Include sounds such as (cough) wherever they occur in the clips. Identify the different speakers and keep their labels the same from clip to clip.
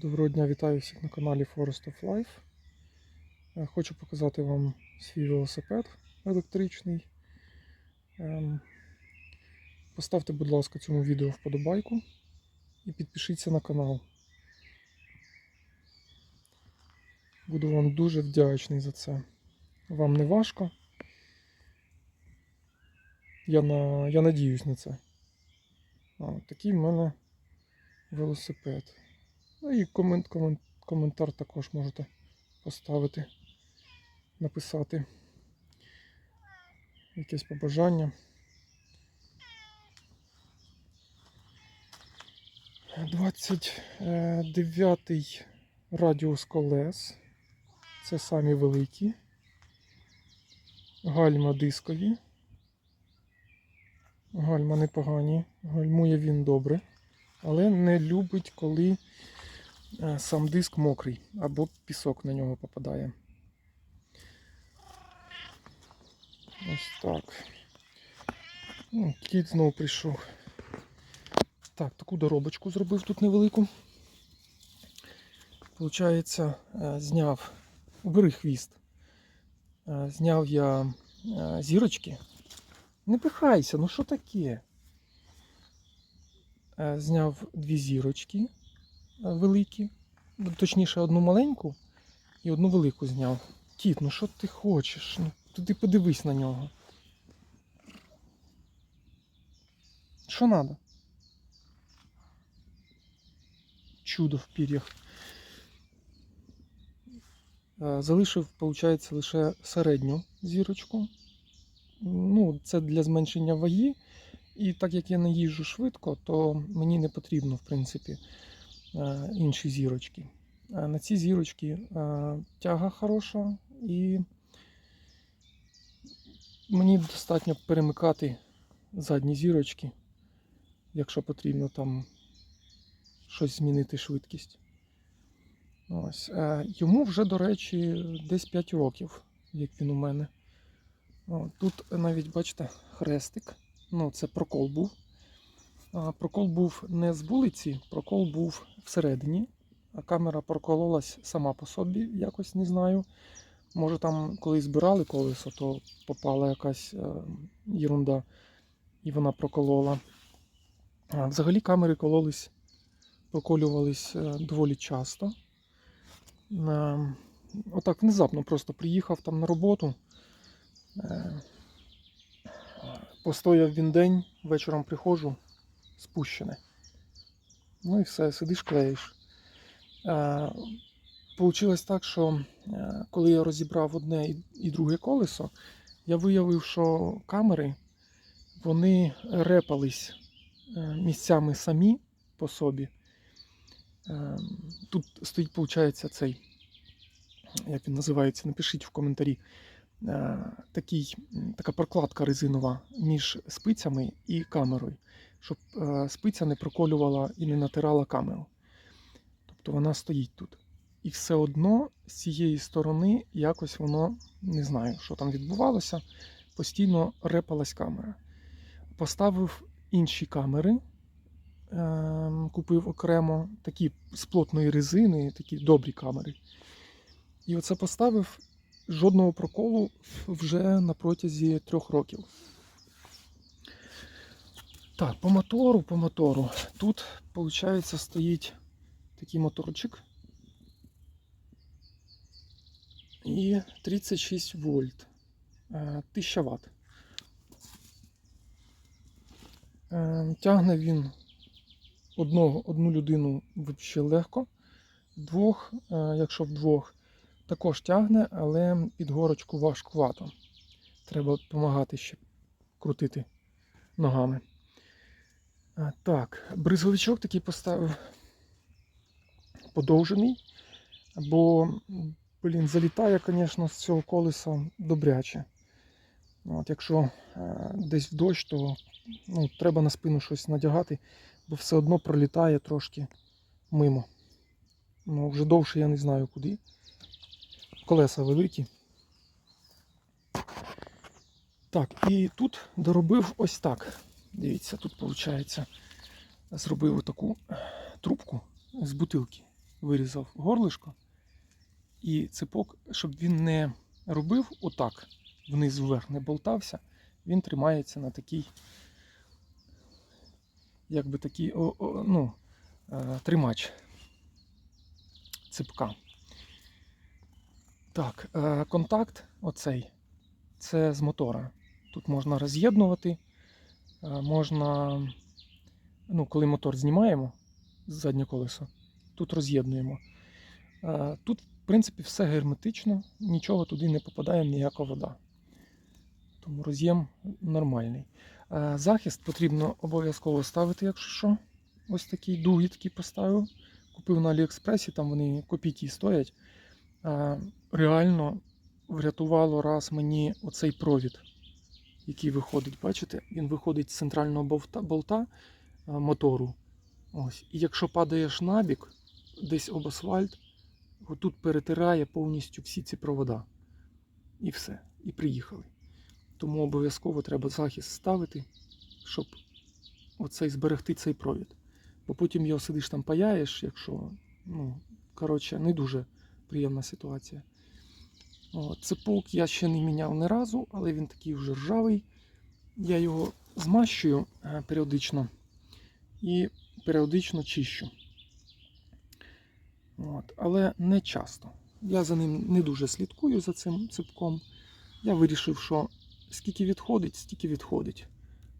Speaker 1: Доброго дня, вітаю всіх на каналі Forest of Life. Е, Хочу показати вам свій велосипед електричний. Ем, Поставте, будь ласка, цьому відео вподобайку і підпишіться на канал. Буду вам дуже вдячний за це. Вам не важко. Я, на... Я надіюсь на це. А, такий в мене велосипед. Ну і комент, комент, коментар також можете поставити, написати якесь побажання. 29 радіус колес. Це самі великі. Гальма дискові. Гальма непогані. Гальмує він добре. Але не любить, коли сам диск мокрий або пісок на нього попадає. Ось так. Ну, Кіт знову прийшов. Так, таку доробочку зробив тут невелику. Получається, е, зняв, убери хвіст. Е, Зняв я е, зірочки. Не пихайся, ну що таке? Зняв дві зірочки великі, точніше, одну маленьку і одну велику зняв. Кіт, ну що ти хочеш? Ну, то ти подивись на нього. Що треба? Чудо в пір'ях. Е, Залишив, виходить, лише середню зірочку. Ну, це для зменшення ваги. І так як я не їжджу швидко, то мені не потрібно, в принципі, інші зірочки. Е, На ці зірочки е, тяга хороша, і мені достатньо перемикати задні зірочки, якщо потрібно там щось змінити швидкість. Ось. е, Йому вже, до речі, десь 5 років, як він у мене. Тут навіть, бачите, хрестик. Ну, це прокол був. Прокол був не з вулиці, прокол був всередині. Камера прокололась сама по собі, якось не знаю. Може там, коли збирали колесо, то попала якась ерунда і вона проколола. А, взагалі камери кололись, проколювались е, доволі часто. Е, отак внезапно просто приїхав там на роботу. Е, Постояв він день, вечором приходжу, спущене. Ну і все, сидиш, клеїш. Е, Получилось так, що е, коли я розібрав одне і- друге колесо, я виявив, що камери вони репались е, місцями самі по собі. Тут стоїть, виходить, цей, як він називається, напишіть в коментарі такий, така прокладка резинова між спицями і камерою, щоб е, спиця не проколювала і не натирала камеру. Тобто вона стоїть тут. І все одно з цієї сторони якось воно не знаю, що там відбувалося. Постійно репалась камера. Поставив інші камери, ем, купив окремо такі з плотної резини, такі добрі камери. І оце поставив жодного проколу вже на протязі трьох років. Так, по мотору, по мотору. Тут, виходить, стоїть такий моторчик. І 36 вольт. Е, 1000 Вт. Е, Тягне він одного, одну людину взагалі легко. Двох, е, якщо вдвох, також тягне, але під горочку важкувато. Треба допомагати ще крутити ногами. Так, бризовичок такий поставив подовжений, бо, блін, залітає, звісно, з цього колеса добряче. От, якщо е, десь в дощ, то ну, треба на спину щось надягати, бо все одно пролітає трошки мимо. Ну, вже довше я не знаю куди. Колеса великі. Так, і тут доробив ось так. Дивіться, тут виходить, зробив таку трубку з бутилки. вирізав горлишко і ципок, щоб він не робив отак, вниз вверх не болтався, він тримається на такій, якби такий о, о, ну, е, тримач ципка. Так, е, контакт оцей, це з мотора. Тут можна роз'єднувати, можна, ну, коли мотор знімаємо з заднє колесо, тут роз'єднуємо. Е, Тут, в принципі, все герметично, нічого туди не попадає, ніяка вода. Тому роз'єм нормальний. Е, Захист потрібно обов'язково ставити, якщо що. Ось такий дуги такий поставив. Купив на Аліекспресі, там вони копійки стоять. Е, Реально врятувало раз мені оцей провід, який виходить. Бачите, він виходить з центрального болта, болта е, мотору. Ось. І якщо падаєш набік, десь об асфальт, отут перетирає повністю всі ці провода. І все. І приїхали. Тому обов'язково треба захист ставити, щоб оцей зберегти цей провід. Бо потім його сидиш там паяєш, якщо, ну, коротше, не дуже приємна ситуація. О, цепок я ще не міняв ні разу, але він такий вже ржавий. Я його змащую е, періодично і періодично чищу. От, але не часто. Я за ним не дуже слідкую за цим цепком. Я вирішив, що скільки відходить, стільки відходить.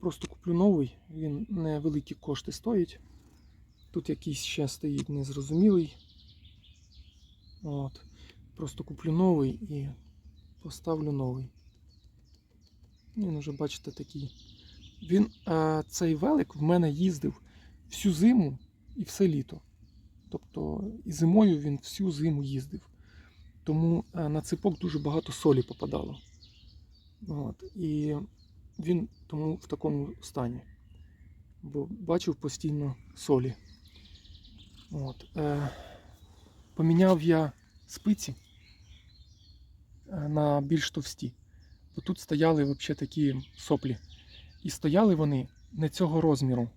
Speaker 1: Просто куплю новий, він невеликі кошти стоїть. Тут якийсь ще стоїть незрозумілий. От. Просто куплю новий і поставлю новий. Він уже, бачите, такий. Він, е, цей велик в мене їздив всю зиму і все літо. Тобто і зимою він всю зиму їздив. Тому е, на ципок дуже багато солі попадало. От. І він тому в такому стані. Бо бачив постійно солі. От. Е, поміняв я спиці на більш товсті. Бо тут стояли взагалі такі соплі. І стояли вони не цього розміру.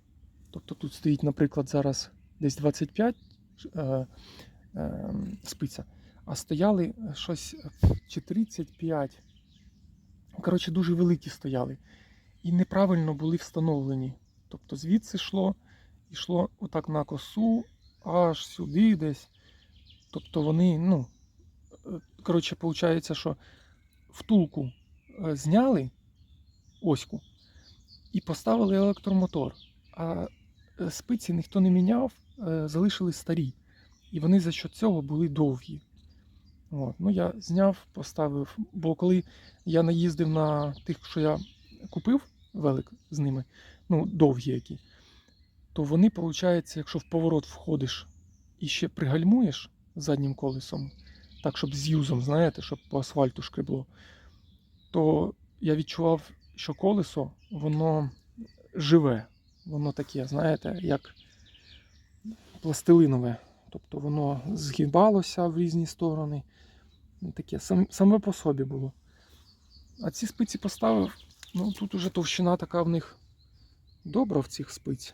Speaker 1: Тобто тут стоїть, наприклад, зараз десь 25 е, е, спиця, а стояли щось чи 35. Коротше, дуже великі стояли. І неправильно були встановлені. Тобто звідси йшло, йшло отак на косу, аж сюди десь. Тобто вони, ну, е, коротше, виходить, що втулку е, зняли оську і поставили електромотор. А е, спиці ніхто не міняв, е, залишились старі. І вони за що цього були довгі. От. Ну, я зняв, поставив, бо коли я наїздив на тих, що я купив велик з ними, ну, довгі які, то вони, виходить, якщо в поворот входиш і ще пригальмуєш заднім колесом, так, щоб з юзом, знаєте, щоб по асфальту шкребло, то я відчував, що колесо, воно живе. Воно таке, знаєте, як пластилинове. Тобто воно згибалося в різні сторони. Таке сам, саме по собі було. А ці спиці поставив, ну тут уже товщина така в них добра в цих спиць.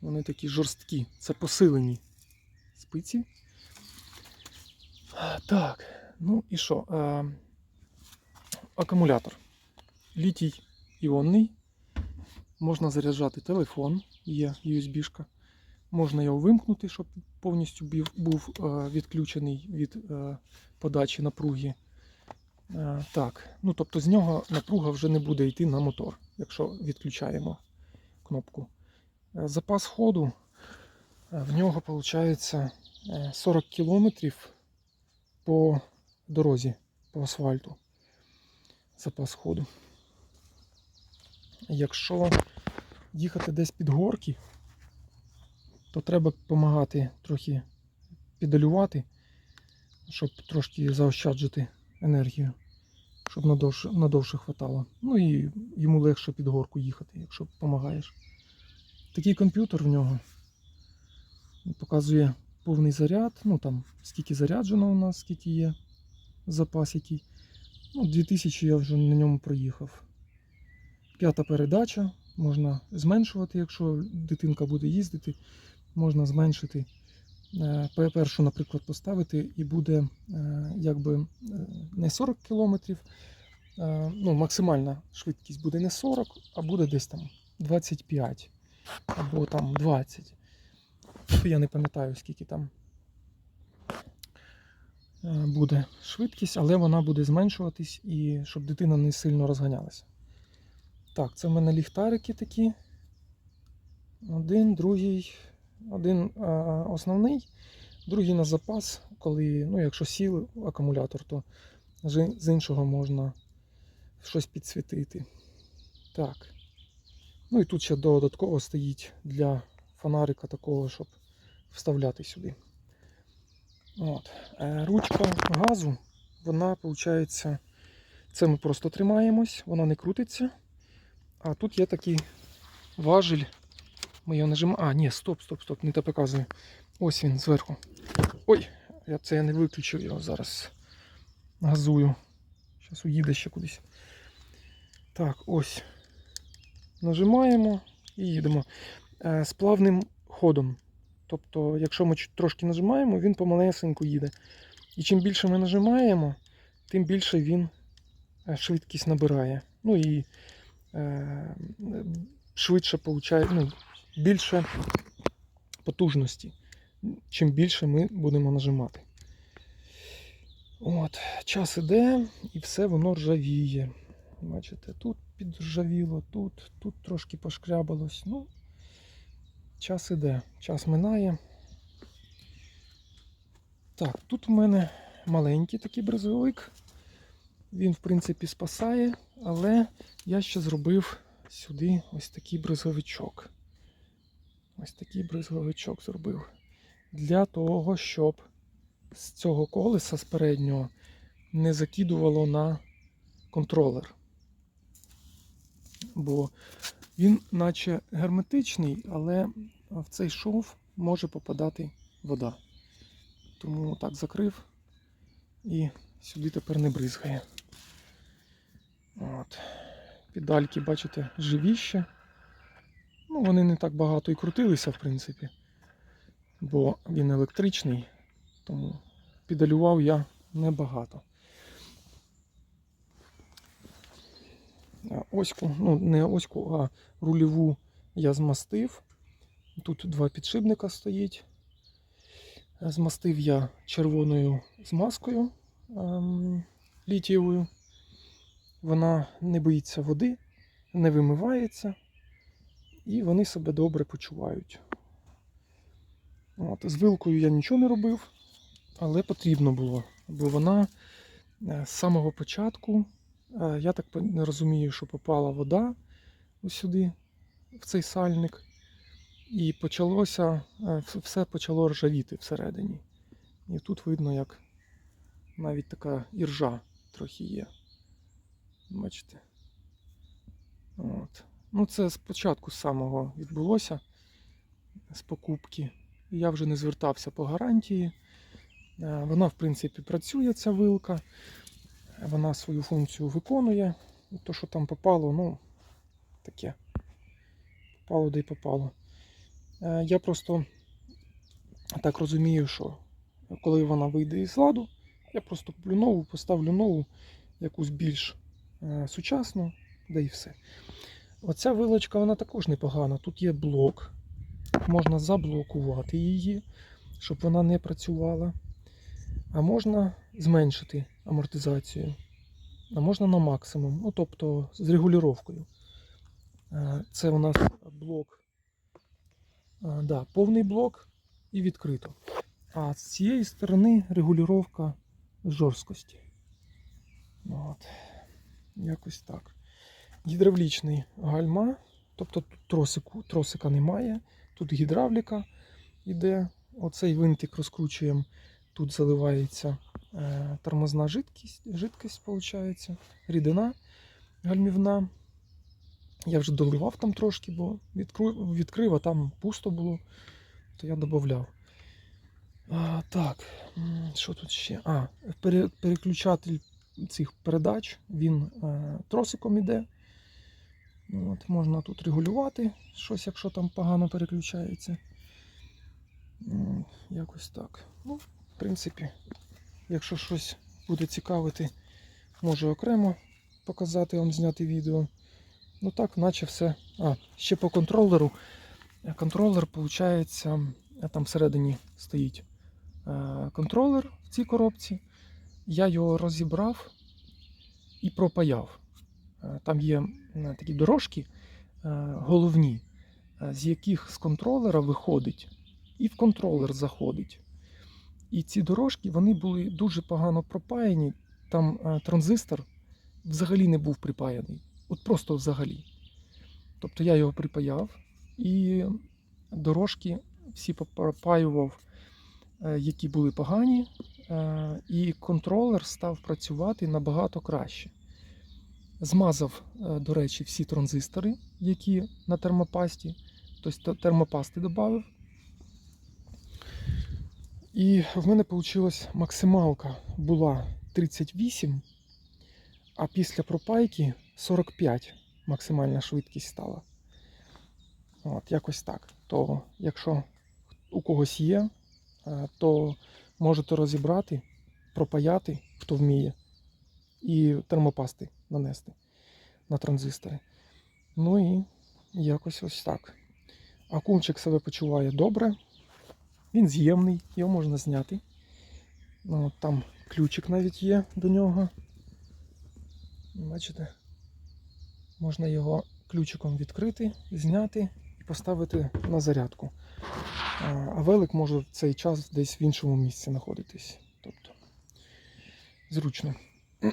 Speaker 1: Вони такі жорсткі, це посилені спиці. Так, ну і що? Е, акумулятор. Літій іонний. Можна заряджати телефон, є USB-шка. Можна його вимкнути, щоб повністю був е, відключений від е, подачі напруги. Так, ну тобто з нього напруга вже не буде йти на мотор, якщо відключаємо кнопку. Запас ходу в нього виходить 40 кілометрів по дорозі, по асфальту. Запас ходу. Якщо їхати десь під горки, то треба допомагати трохи педалювати, щоб трошки заощаджити енергію, щоб надовше, надовше хватало. Ну і йому легше під горку їхати, якщо допомагаєш. Такий комп'ютер в нього показує повний заряд, ну там скільки заряджено у нас, скільки є запас який. Ну, 2000 я вже на ньому проїхав. П'ята передача. Можна зменшувати, якщо дитинка буде їздити, можна зменшити е, пе- першу, наприклад, поставити, і буде е, якби е, не 40 км, ну, максимальна швидкість буде не 40, а буде десь там 25 або там 20. Я не пам'ятаю, скільки там е, буде швидкість, але вона буде зменшуватись і щоб дитина не сильно розганялася. Так, це в мене ліхтарики такі. Один, другий, один основний, другий на запас, коли, ну, якщо сів акумулятор, то з іншого можна щось підсвітити. Так. Ну і тут ще додатково стоїть для фонарика такого, щоб вставляти сюди. От. Е, Ручка газу, вона, виходить, це ми просто тримаємось, вона не крутиться. А тут є такий важіль. Ми його нажимаємо. А, ні, стоп, стоп, стоп, не те показую. Ось він зверху. Ой, я це я не виключив його зараз. Газую. Зараз уїде ще кудись. Так, ось. Нажимаємо і їдемо. Е, з плавним ходом. Тобто, якщо ми трошки нажимаємо, він помалесеньку їде. І чим більше ми нажимаємо, тим більше він е, швидкість набирає. Ну і е, швидше получає, ну, більше потужності, чим більше ми будемо нажимати. От, час іде і все воно ржавіє. Бачите, тут підржавіло, тут, тут трошки пошкрябалось. Ну, час іде, час минає. Так, тут у мене маленький такий бризовик. Він, в принципі, спасає, але я ще зробив сюди ось такий бризовичок. Ось такий бризовичок зробив. Для того, щоб з цього колеса з переднього не закидувало на контролер. Бо він наче герметичний, але в цей шов може попадати вода. Тому так закрив і сюди тепер не бризгає. От. Педальки, бачите, живіще. Ну, вони не так багато і крутилися, в принципі, бо він електричний, тому педалював я небагато. Оську, ну не оську, а рульову я змастив. Тут два підшипника стоїть. Змастив я червоною змазкою ем, літієвою. Вона не боїться води, не вимивається, і вони себе добре почувають. От, з вилкою я нічого не робив, але потрібно було, бо вона е, з самого початку, е, я так не розумію, що попала вода сюди, в цей сальник, і почалося, е, все почало ржавіти всередині. І тут видно, як навіть така іржа трохи є. Бачите? От. Ну, це спочатку самого відбулося з покупки. Я вже не звертався по гарантії. Е, Вона, в принципі, працює, ця вилка. Вона свою функцію виконує. І То, що там попало, ну, таке. Попало де й попало. Е, Я просто так розумію, що коли вона вийде із ладу, я просто куплю нову, поставлю нову, якусь більш е, сучасну, да і все. Оця вилочка вона також непогана. Тут є блок. Можна заблокувати її, щоб вона не працювала. А можна зменшити амортизацію. А можна на максимум. Ну, тобто з регулюванням. Е, Це у нас блок. е, Да, повний блок і відкрито. А з цієї сторони регулювання жорсткості. От. Якось так. Гідравлічний гальма, тобто тут тросику, тросика немає, тут гідравліка йде. Оцей винтик розкручуємо, тут заливається тормозна жидкість, жидкість виходить, рідина гальмівна. Я вже доливав там трошки, бо відкрив, відкрив, а там пусто було, то я додавав. Так, що тут ще? А, пере, переключатель цих передач, він е, тросиком іде. От, можна тут регулювати щось, якщо там погано переключається. Якось так. Ну, в принципі, якщо щось буде цікавити, можу окремо показати вам, зняти відео. Ну так, наче все. А, ще по контролеру. Е, Контролер, виходить, там всередині стоїть е, контролер в цій коробці. Я його розібрав і пропаяв. Е, Там є такі дорожки е, головні, е, з яких з контролера виходить і в контролер заходить. І ці дорожки вони були дуже погано пропаяні. Там е, транзистор взагалі не був припаяний. От просто взагалі. Тобто я його припаяв і дорожки всі пропаював, е, які були погані, е, і контролер став працювати набагато краще. Змазав, до речі, всі транзистори, які на термопасті, тобто термопасти додав. І в мене вийшла максималка була 38, а після пропайки 45 максимальна швидкість стала. От, якось так. То якщо у когось є, е, то можете розібрати, пропаяти, хто вміє, і термопасти нанести на транзистори. Ну і якось ось так. Акумчик себе почуває добре. Він з'ємний, його можна зняти. Ну, там ключик навіть є до нього. Бачите? Можна його ключиком відкрити, зняти і поставити на зарядку. А велик може в цей час десь в іншому місці знаходитись. Тобто зручно. (clears throat)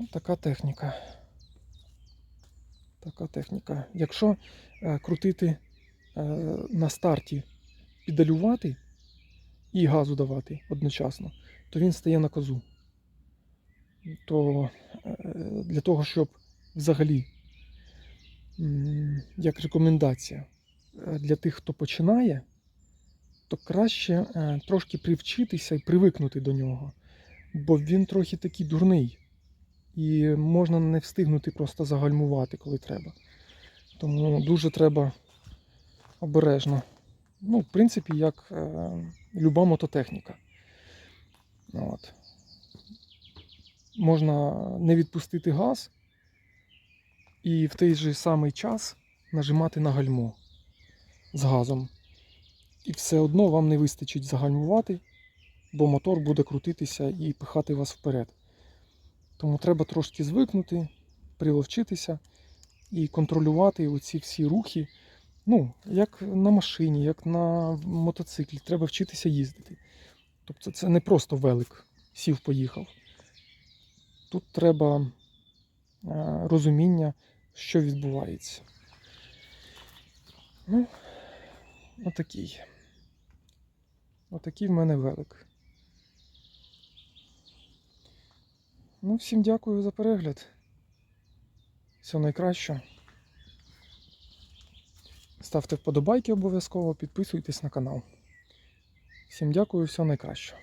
Speaker 1: Ось така техніка. Така техніка. Якщо е, крутити на старті, педалювати і газу давати одночасно, то він стає на козу. То е, для того, щоб взагалі, як рекомендація е, для тих, хто починає, то краще е, трошки привчитися і привикнути до нього. Бо він трохи такий дурний. І можна не встигнути просто загальмувати, коли треба. Тому дуже треба обережно. Ну, в принципі, як е, люба мототехніка. От. Можна не відпустити газ і в той же самий час нажимати на гальмо з газом. І все одно вам не вистачить загальмувати, бо мотор буде крутитися і пихати вас вперед. Тому треба трошки звикнути, приловчитися і контролювати оці всі рухи. Ну, як на машині, як на мотоциклі. Треба вчитися їздити. Тобто це не просто велик, сів, поїхав. Тут треба е, розуміння, що відбувається. Ну, отакий. Отакий в мене велик. Ну, всім дякую за перегляд. Всього найкращого. Ставте вподобайки обов'язково, підписуйтесь на канал. Всім дякую, всього найкращого.